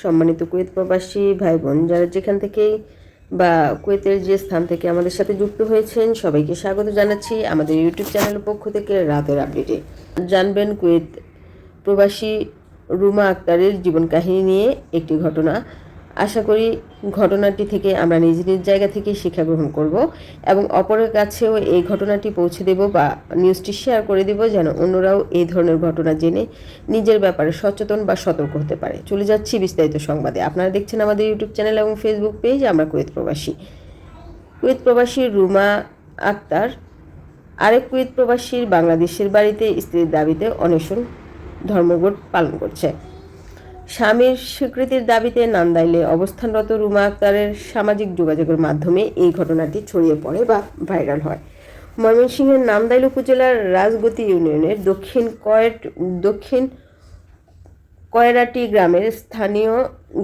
সম্মানিত কুয়েত প্রবাসী ভাই বোন যারা যেখান থেকেই বা কুয়েতের যে স্থান থেকে আমাদের সাথে যুক্ত হয়েছেন, সবাইকে স্বাগত জানাচ্ছি আমাদের ইউটিউব চ্যানেলের পক্ষ থেকে রাতের আপডেটে। জানবেন কুয়েত প্রবাসী রুমা আক্তারের জীবন কাহিনী নিয়ে একটি ঘটনা। আশা করি ঘটনাটি থেকে আমরা নিজ নিজ জায়গা থেকে শিক্ষা গ্রহণ করব এবং অপরের কাছেও এই ঘটনাটি পৌঁছে দেব বা নিউজটি শেয়ার করে দেব যেন অন্যরাও এই ধরনের ঘটনা জেনে নিজের ব্যাপারে সচেতন বা সতর্ক হতে পারে। চলে যাচ্ছি বিস্তারিত সংবাদে। আপনারা দেখছেন আমাদের ইউটিউব চ্যানেল এবং ফেসবুক পেজ আমরা কুয়েত প্রবাসী। কুয়েত প্রবাসী রুমা আক্তার আরেক কুয়েত প্রবাসীর বাংলাদেশের বাড়িতে স্ত্রীর দাবিতে অনশন ধর্মঘট পালন করছে। স্বামীর স্বীকৃতির দাবিতে নান্দাইলে অবস্থানরত রুমা আক্তারের সামাজিক যোগাযোগের মাধ্যমে এই ঘটনাটি ছড়িয়ে পড়ে বা ভাইরাল হয়। ময়মনসিংহের নান্দাইল উপজেলার রাজগতি ইউনিয়নের দক্ষিণ কয়েট, দক্ষিণ কয়রাটি গ্রামের স্থানীয়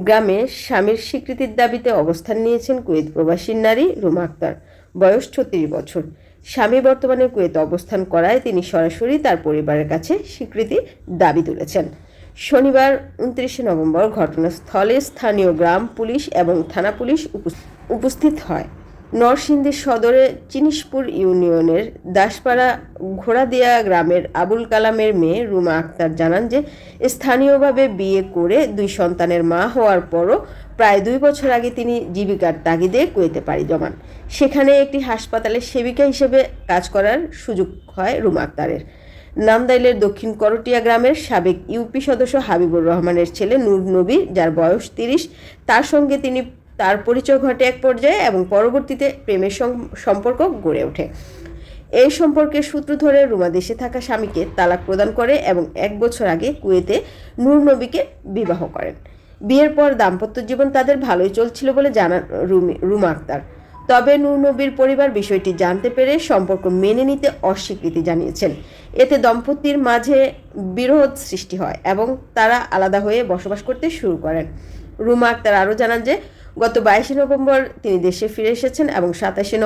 গ্রামে স্বামীর স্বীকৃতির দাবিতে অবস্থান নিয়েছেন কুয়েত প্রবাসী নারী রুমা আক্তার। বয়স ছত্রিশ বছর। স্বামী বর্তমানে কুয়েতে অবস্থান করায় তিনি সরাসরি তার পরিবারের কাছে স্বীকৃতি দাবি তুলেছেন। শনিবার উনত্রিশে নভেম্বর ঘটনাস্থলে স্থানীয় গ্রাম পুলিশ এবং থানা পুলিশ উপস- উপস্থিত হয়। নরসিংদী সদরে চিনিশপুর ইউনিয়নের দাসপাড়া ঘোড়াদিয়া গ্রামের আবুল কালামের মেয়ে রুমা আক্তার জানান যে, স্থানীয়ভাবে বিয়ে করে দুই সন্তানের মা হওয়ার পরও প্রায় দুই বছর আগে তিনি জীবিকার তাগিদে কুয়েতে পাড়ি জমান। সেখানে একটি হাসপাতালে সেবিকা হিসেবে কাজ করার সুযোগ হয় রুমা আক্তারের। নামদাইলের দক্ষিণ করটিয়া গ্রামের সাবেক ইউপি সদস্য হাবিবুর রহমানের ছেলে নূর নবী, যার বয়স তিরিশ, তার সঙ্গে তিনি তার পরিচয় ঘটে এক পর্যায়ে এবং পরবর্তীতে প্রেমের সম্পর্ক গড়ে ওঠে। এই সম্পর্কের সূত্র ধরে রুমা দেশে থাকা স্বামীকে তালাক প্রদান করে এবং এক বছর আগে কুয়েতে নূর নবীকে বিবাহ করেন। বিয়ের পর দাম্পত্য জীবন তাদের ভালোই চলছিল বলে জানান রুমি- রুমা আক্তার। তবে নূর নবীর পরিবার বিষয়টি জানতে পেরে সম্পর্ক মেনে নিতে অস্বীকৃতি জানিয়েছেন। এতে দম্পতির মাঝে বিরোধ সৃষ্টি হয় এবং তারা আলাদা হয়ে বসবাস করতে শুরু করেন। রুমা আক্তার আরও জানান যে, গত বাইশে নভেম্বর তিনি দেশে ফিরে এসেছেন এবং সাতাশে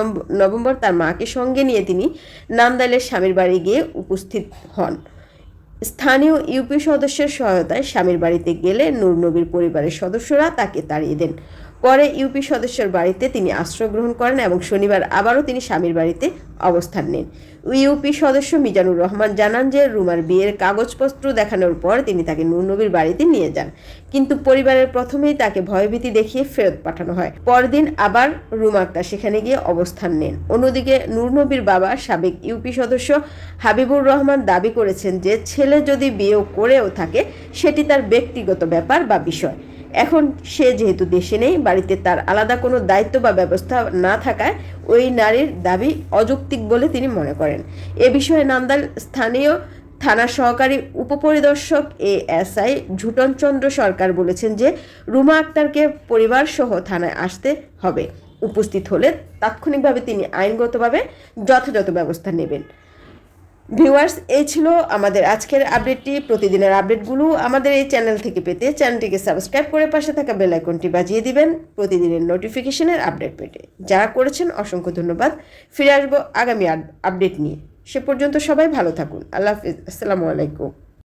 নভেম্বর তার মাকে সঙ্গে নিয়ে তিনি নান্দাইলের স্বামীর বাড়ি গিয়ে উপস্থিত হন। স্থানীয় ইউপি সদস্যের সহায়তায় স্বামীর বাড়িতে গেলে নূর নবীর পরিবারের সদস্যরা তাকে তাড়িয়ে দেন। পরে ইউপি সদস্যের বাড়িতে তিনি আশ্রয় গ্রহণ করেন এবং শনিবার আবারও তিনি স্বামীর বাড়িতে অবস্থান নেন। ইউপি সদস্য মিজানুর রহমান জানান যে, রুমার বিয়ের কাগজপত্র দেখানোর পর তিনি তাকে নূর নবীর বাড়িতে নিয়ে যান। কিন্তু পরিবারের প্রথমেই তাকে ভয়ভীতি দেখিয়ে ফেরত পাঠানো হয়। পরদিন আবার রুমা আক্তার সেখানে গিয়ে অবস্থান নেন। অন্যদিকে নূর নবীর বাবা সাবেক ইউপি সদস্য হাবিবুর রহমান দাবি করেছেন যে, ছেলে যদি বিয়েও করেও থাকে, সেটি তার ব্যক্তিগত ব্যাপার বা বিষয়। এখন সে যেহেতু দেশে নেই, বাড়িতে তার আলাদা কোনো দায়িত্ব বা ব্যবস্থা না থাকায় ওই নারীর দাবি অযৌক্তিক বলে তিনি মনে করেন। এ বিষয়ে নান্দাল স্থানীয় থানার সহকারী উপপরিদর্শক A S I Jhutan Chandra Sarkar বলেছেন যে, রুমা আক্তারকে পরিবার সহ থানায় আসতে হবে। উপস্থিত হলে তাৎক্ষণিকভাবে তিনি আইনগতভাবে যথাযথ ব্যবস্থা নেবেন। ভিউয়ার্স এই ছিল আমাদের আজকের আপডেটটি প্রতিদিনের আপডেটগুলো আমাদের এই চ্যানেল থেকে পেতে চ্যানেলটিকে সাবস্ক্রাইব করে পাশে থাকা বেল আইকনটি বাজিয়ে দিবেন প্রতিদিনের নোটিফিকেশনের আপডেট পেতে। যারা করেছেন, অসংখ্য ধন্যবাদ। ফিরে আসব আগামী আপডেট নিয়ে। সে পর্যন্ত সবাই ভালো থাকুন। আল্লাহ হাফিজ। আসসালামু আলাইকুম।